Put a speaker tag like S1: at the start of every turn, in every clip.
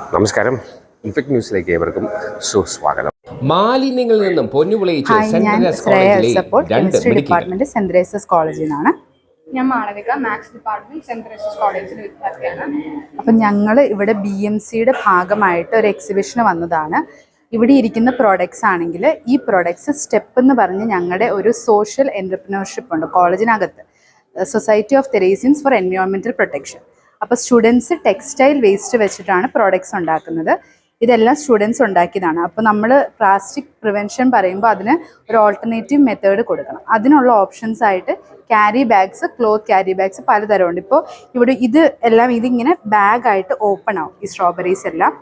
S1: നമസ്കാരം. ഇൻഫെക്ട് ന്യൂസിലേക്ക് ഏവർക്കും സുസ്വാഗതം.
S2: മാലിന്യങ്ങളിൽ നിന്നും പൊന്നു വിളയിച്ച്
S3: ഹായ്
S2: സെന്റ്
S3: ഞാൻ
S2: തെരേസ്
S3: ശ്രേയ
S2: കോളേജിലെ
S3: എൽസപ്പോൾ
S2: രണ്ട്
S3: chemistry
S2: medical
S3: department saint Teresa's കോളേജിൽ നിന്നാണ്.
S4: ഞാൻ Malavika maths department saint Teresa's കോളേജിലെ വിദ്യാർത്ഥിയാണ്.
S3: അപ്പം ഞങ്ങൾ ഇവിടെ ബി എം സിയുടെ ഭാഗമായിട്ട് ഒരു എക്സിബിഷൻ വന്നതാണ്. ഇവിടെ ഇരിക്കുന്ന പ്രോഡക്ട്സ് ആണെങ്കിൽ ഈ പ്രോഡക്ട്സ് സ്റ്റെപ്പ് എന്ന് പറഞ്ഞ് ഞങ്ങളുടെ ഒരു സോഷ്യൽ എന്റർപ്രിനർഷിപ്പ് ഉണ്ട്. കോളേജിനകത്ത് സൊസൈറ്റി ഓഫ് തെരേസിൻസ് ഫോർ എൻവയോൺമെന്റൽ പ്രൊട്ടക്ഷൻ അപ്പോൾ സ്റ്റുഡൻസ് ടെക്സ്റ്റൈൽ വേസ്റ്റ് വെച്ചിട്ടാണ് പ്രോഡക്ട്സ് ഉണ്ടാക്കുന്നത്. ഇതെല്ലാം സ്റ്റുഡൻസ് ഉണ്ടാക്കിയതാണ്. അപ്പോൾ നമ്മൾ പ്ലാസ്റ്റിക് പ്രിവെൻഷൻ പറയുമ്പോൾ അതിന് ഒരു ഓൾട്ടർനേറ്റീവ് മെത്തേഡ് കൊടുക്കണം. അതിനുള്ള ഓപ്ഷൻസ് ആയിട്ട് carry bags cloth carry bags പലതരമുണ്ട്. ഇപ്പോൾ ഇവിടെ ഇത് എല്ലാം ഇതിങ്ങനെ ബാഗായിട്ട് ഓപ്പൺ ആവും ഈ സ്ട്രോബെറീസ് എല്ലാം.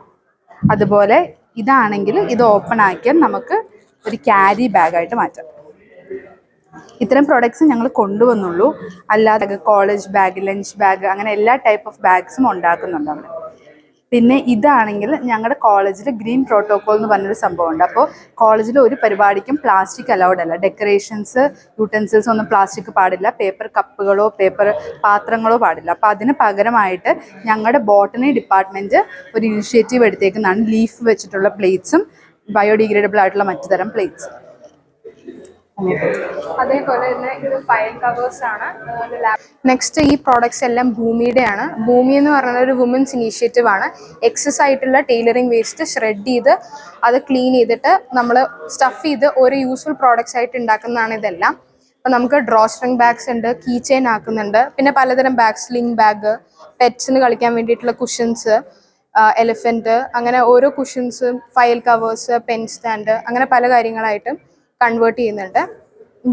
S3: അതുപോലെ ഇതാണെങ്കിൽ ഇത് ഓപ്പൺ ആക്കിയാൽ നമുക്ക് ഒരു ക്യാരി ബാഗായിട്ട് മാറ്റാം. ഇത്തരം പ്രോഡക്ട്സ് ഞങ്ങൾ കൊണ്ടുവന്നുള്ളൂ. അല്ലാതെ കോളേജ് ബാഗ് ലഞ്ച് ബാഗ് അങ്ങനെ എല്ലാ ടൈപ്പ് ഓഫ് ബാഗ്സും ഉണ്ടാക്കുന്നുണ്ട് അവിടെ. പിന്നെ ഇതാണെങ്കിൽ ഞങ്ങളുടെ കോളേജിൽ ഗ്രീൻ പ്രോട്ടോകോൾ എന്ന് പറഞ്ഞൊരു സംഭവമുണ്ട്. അപ്പോൾ കോളേജിൽ ഒരു പരിപാടിക്കും പ്ലാസ്റ്റിക് അലൗഡ് അല്ല. ഡെക്കറേഷൻസ് യൂട്ടൻസിൽസ് ഒന്നും പ്ലാസ്റ്റിക് പാടില്ല. പേപ്പർ കപ്പുകളോ പേപ്പർ പാത്രങ്ങളോ പാടില്ല. അപ്പോൾ അതിന് പകരമായിട്ട് ഞങ്ങളുടെ ബോട്ടണി ഡിപ്പാർട്ട്മെന്റ് ഒരു ഇനിഷ്യേറ്റീവ് എടുത്തേക്കുന്നതാണ്. ലീഫ് വെച്ചിട്ടുള്ള പ്ലേറ്റ്സും ബയോഡിഗ്രേഡബിൾ ആയിട്ടുള്ള മറ്റു തരം പ്ലേറ്റ്സ്
S4: അതേപോലെ തന്നെ ഇത് ഫയൽ കവേഴ്സ് ആണ്. നെക്സ്റ്റ് ഈ പ്രോഡക്ട്സ് എല്ലാം ഭൂമിയുടെയാണ് ഭൂമി എന്ന് പറയുന്ന ഒരു വുമൻസ് ഇനീഷ്യേറ്റീവ് ആണ്. എക്സസ് ആയിട്ടുള്ള ടൈലറിംഗ് വേസ്റ്റ് ഷ്രെഡ് ചെയ്ത് അത് ക്ലീൻ ചെയ്തിട്ട് നമ്മൾ സ്റ്റഫ് ചെയ്ത് ഒരു യൂസ്ഫുൾ പ്രോഡക്ട്സ് ആയിട്ട് ഉണ്ടാക്കുന്നതാണ് ഇതെല്ലാം. അപ്പോൾ നമുക്ക് ഡ്രോ സ്ട്രിങ് ബാഗ്സ് ഉണ്ട് കീ ചെയിൻ ആക്കുന്നുണ്ട്. പിന്നെ പലതരം ബാഗ് സ്ലിംഗ് ബാഗ് പെറ്റ്സിന് കളിക്കാൻ വേണ്ടിയിട്ടുള്ള കുഷൻസ് എലിഫന്റ് അങ്ങനെ ഓരോ cushions file covers pen stand അങ്ങനെ പല കാര്യങ്ങളായിട്ടും കൺവേർട്ട് ചെയ്യുന്നുണ്ട്.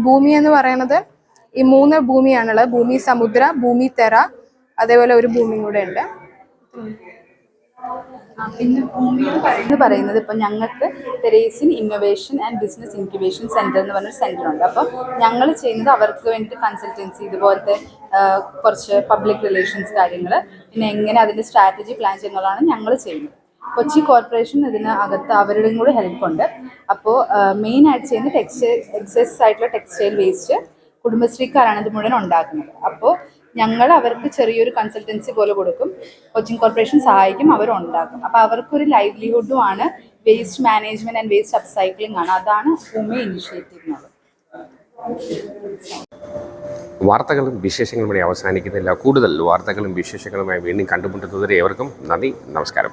S4: ഭൂമി എന്ന് പറയുന്നത് ഈ മൂന്ന് ഭൂമിയാണുള്ളത്. ഭൂമി സമുദ്ര ഭൂമി തെറ അതേപോലെ ഒരു ഭൂമിയും കൂടെ ഉണ്ട്.
S3: പിന്നെ പറയുന്നത് ഇപ്പം ഞങ്ങൾക്ക് Teresian innovation and business incubation centre എന്ന് പറഞ്ഞൊരു സെന്റർ ഉണ്ട്. അപ്പം ഞങ്ങൾ ചെയ്യുന്നത് അവർക്ക് വേണ്ടിയിട്ട് കൺസൾട്ടൻസി ഇതുപോലത്തെ കുറച്ച് പബ്ലിക് റിലേഷൻസ് കാര്യങ്ങൾ പിന്നെ എങ്ങനെ അതിന്റെ സ്ട്രാറ്റജി പ്ലാൻ ചെയ്യുന്നതാണ് ഞങ്ങൾ ചെയ്യുന്നത്. കൊച്ചി കോർപ്പറേഷൻ ഇതിന് അകത്ത് അവരുടെയും കൂടെ ഹെൽപ്പ് ഉണ്ട് അപ്പോൾ മെയിൻ ആയിട്ട് ചെയ്യുന്ന ടെക്സ്റ്റൈൽ എക്സസ് ആയിട്ടുള്ള ടെക്സ്റ്റൈൽ വേസ്റ്റ് കുടുംബശ്രീക്കാരാണ് ഇത് മുഴുവൻ ഉണ്ടാക്കുന്നത്. അപ്പോൾ ഞങ്ങൾ അവർക്ക് ചെറിയൊരു കൺസൾട്ടൻസി പോലെ കൊടുക്കും. കൊച്ചിങ് കോർപ്പറേഷൻ സഹായിക്കും അവർ ഉണ്ടാക്കും. അപ്പോൾ അവർക്കൊരു ലൈവ്ലിഹുഡും ആണ് waste management and waste upcycling ആണ്. അതാണ് ഭൂമി ഇനിഷ്യേറ്റീവ് എന്നുള്ളത്
S1: വാർത്തകളും വിശേഷങ്ങളും അവസാനിക്കുന്നില്ല. കൂടുതൽ വാർത്തകളും വിശേഷങ്ങളുമായി വീണ്ടും കണ്ടുമുട്ടുന്നതുവരെ ഏവർക്കും നന്ദി നമസ്കാരം.